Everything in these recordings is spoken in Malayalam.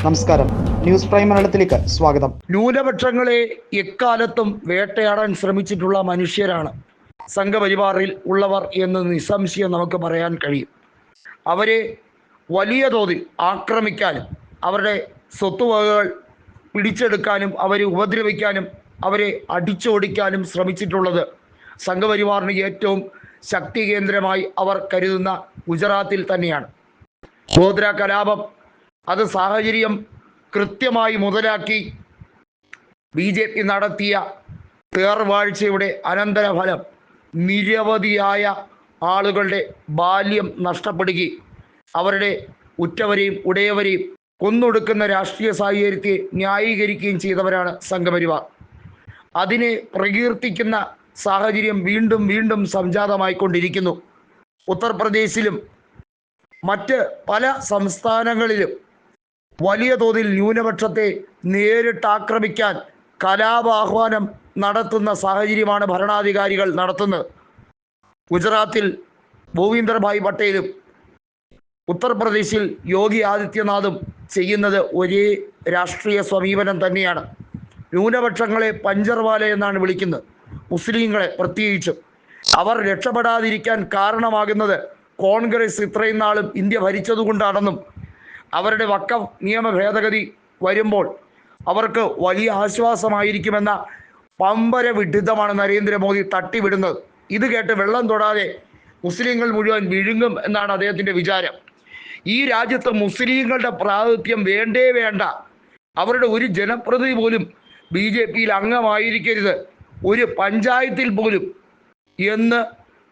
നമസ്കാരം. ന്യൂസ് പ്രൈം മലയാളത്തിലേക്ക് സ്വാഗതം. ന്യൂനപക്ഷങ്ങളെ എക്കാലത്തും വേട്ടയാടാൻ ശ്രമിച്ചിട്ടുള്ള മനുഷ്യരാണ്. സംഘപരിവാറിൽ ഉള്ളവർ എന്ന് നിസ്സംശയം നമുക്ക് പറയാൻ കഴിയും. അവരെ വലിയ തോതിൽ ആക്രമിക്കാനും അവരുടെ സ്വത്തുവകകൾ പിടിച്ചെടുക്കാനും അവരെ ഉപദ്രവിക്കാനും അവരെ അടിച്ചോടിക്കാനും ശ്രമിച്ചിട്ടുള്ളത് സംഘപരിവാറിന് ഏറ്റവും ശക്തി കേന്ദ്രമായി അവർ കരുതുന്ന ഗുജറാത്തിൽ തന്നെയാണ്. ഗോദ്ര കലാപം അത് സാഹചര്യം കൃത്യമായി മുതലാക്കി ബി ജെ പി നടത്തിയ തേർവാഴ്ചയുടെ അനന്തരഫലം നിരവധിയായ ആളുകളുടെ ബാല്യം നഷ്ടപ്പെടുകയും അവരുടെ ഉറ്റവരെയും ഉടയവരെയും കൊന്നൊടുക്കുന്ന രാഷ്ട്രീയ സാഹചര്യത്തെ ന്യായീകരിക്കുകയും ചെയ്തവരാണ് സംഘപരിവാർ. അതിനെ പ്രകീർത്തിക്കുന്ന സാഹചര്യം വീണ്ടും വീണ്ടും സംജാതമായിക്കൊണ്ടിരിക്കുന്നു. ഉത്തർപ്രദേശിലും മറ്റ് പല സംസ്ഥാനങ്ങളിലും വലിയ തോതിൽ ന്യൂനപക്ഷത്തെ നേരിട്ട് ആക്രമിക്കാൻ കലാപാഹ്വാനം നടത്തുന്ന സാഹചര്യമാണ് ഭരണാധികാരികൾ നടത്തുന്നത്. ഗുജറാത്തിൽ ഭൂവീന്ദർഭായ് പട്ടേലും ഉത്തർപ്രദേശിൽ യോഗി ആദിത്യനാഥും ചെയ്യുന്നത് ഒരേ രാഷ്ട്രീയ സമീപനം തന്നെയാണ്. ന്യൂനപക്ഷങ്ങളെ പഞ്ചർവാല എന്നാണ് വിളിക്കുന്നത്. മുസ്ലിങ്ങളെ പ്രത്യേകിച്ചും. അവർ രക്ഷപ്പെടാതിരിക്കാൻ കാരണമാകുന്നത് കോൺഗ്രസ് ഇത്രയും നാളും ഇന്ത്യ ഭരിച്ചതുകൊണ്ടാണെന്നും അവരുടെ വക്കം നിയമ ഭേദഗതി വരുമ്പോൾ അവർക്ക് വലിയ ആശ്വാസമായിരിക്കുമെന്ന പമ്പര വിഡിതമാണ് നരേന്ദ്രമോദി തട്ടിവിടുന്നത്. ഇത് കേട്ട് വെള്ളം തൊടാതെ മുസ്ലിങ്ങൾ മുഴുവൻ വിഴുങ്ങും എന്നാണ് അദ്ദേഹത്തിന്റെ വിചാരം. ഈ രാജ്യത്ത് മുസ്ലിങ്ങളുടെ പ്രാതിനിധ്യം വേണ്ടേ വേണ്ട. അവരുടെ ഒരു ജനപ്രതിനിധി പോലും ബി ജെ പിയിൽ അംഗമായിരിക്കരുത്. ഒരു പഞ്ചായത്തിൽ പോലും എന്ന്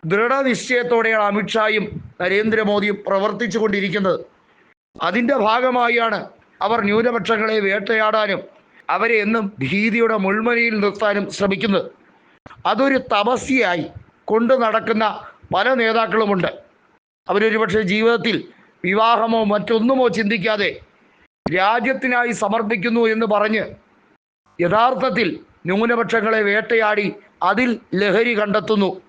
ദൃഢനിശ്ചയത്തോടെയാണ് അമിത്ഷായും നരേന്ദ്രമോദിയും പ്രവർത്തിച്ചു കൊണ്ടിരിക്കുന്നത് അതിന്റെ ഭാഗമായാണ് അവർ ന്യൂനപക്ഷങ്ങളെ വേട്ടയാടാനും അവരെ എന്നും ഭീതിയുടെ മുൾമനയിൽ നിർത്താനും ശ്രമിക്കുന്നത്. അതൊരു തപസ്യയായി കൊണ്ടു നടക്കുന്ന പല നേതാക്കളുമുണ്ട്. അവരൊരു പക്ഷേ ജീവിതത്തിൽ വിവാഹമോ മറ്റൊന്നുമോ ചിന്തിക്കാതെ രാജ്യത്തിനായി സമർപ്പിക്കുന്നു എന്ന് പറഞ്ഞ് യഥാർത്ഥത്തിൽ ന്യൂനപക്ഷങ്ങളെ വേട്ടയാടി അതിൽ ലഹരി കണ്ടെത്തുന്നു.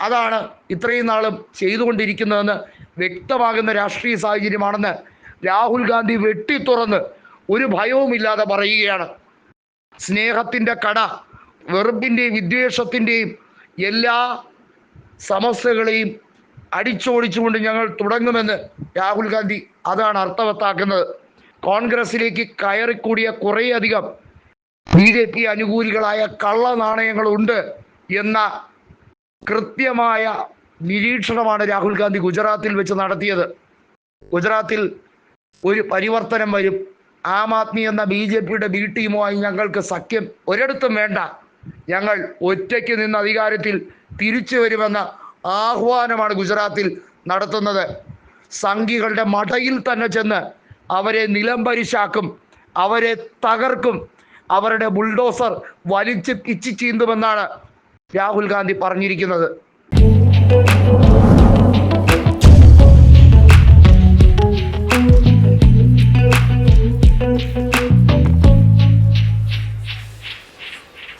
അതാണ് ഇത്രയും നാളും ചെയ്തുകൊണ്ടിരിക്കുന്നതെന്ന് വ്യക്തമാകുന്ന രാഷ്ട്രീയ സാഹചര്യമാണെന്ന് രാഹുൽ ഗാന്ധി വെട്ടിത്തുറന്ന് ഒരു ഭയവുമില്ലാതെ പറയുകയാണ്. സ്നേഹത്തിന്റെ കട വെറുപ്പിന്റെയും വിദ്വേഷത്തിന്റെയും എല്ലാ സമസ്യകളെയും അടിച്ചോടിച്ചുകൊണ്ട് ഞങ്ങൾ തുടങ്ങുമെന്ന് രാഹുൽ ഗാന്ധി അതാണ് അർത്ഥവത്താക്കുന്നത്. കോൺഗ്രസിലേക്ക് കയറിക്കൂടിയ കുറേയധികം ബി ജെ പി അനുകൂലികളായ കള്ള നാണയങ്ങളുണ്ട് എന്ന കൃത്യമായ നിരീക്ഷണമാണ് രാഹുൽ ഗാന്ധി ഗുജറാത്തിൽ വെച്ച് നടത്തിയത്. ഗുജറാത്തിൽ ഒരു പരിവർത്തനം വരും. ആം ആദ്മി എന്ന ബി ജെ പിയുടെ ബി ടീമുമായി ഞങ്ങൾക്ക് സഖ്യം ഒരിടത്തും വേണ്ട. ഞങ്ങൾ ഒറ്റയ്ക്ക് നിന്ന് അധികാരത്തിൽ തിരിച്ചു വരുമെന്ന ആഹ്വാനമാണ് ഗുജറാത്തിൽ നടത്തുന്നത്. സംഘികളുടെ മടയിൽ തന്നെ ചെന്ന് അവരെ നിലംപരിശാക്കും അവരെ തകർക്കും അവരുടെ ബുൾഡോസർ വലിച്ച് പിച്ചു ചീന്തുമെന്നാണ് രാഹുൽ ഗാന്ധി പറഞ്ഞിരിക്കുന്നത്.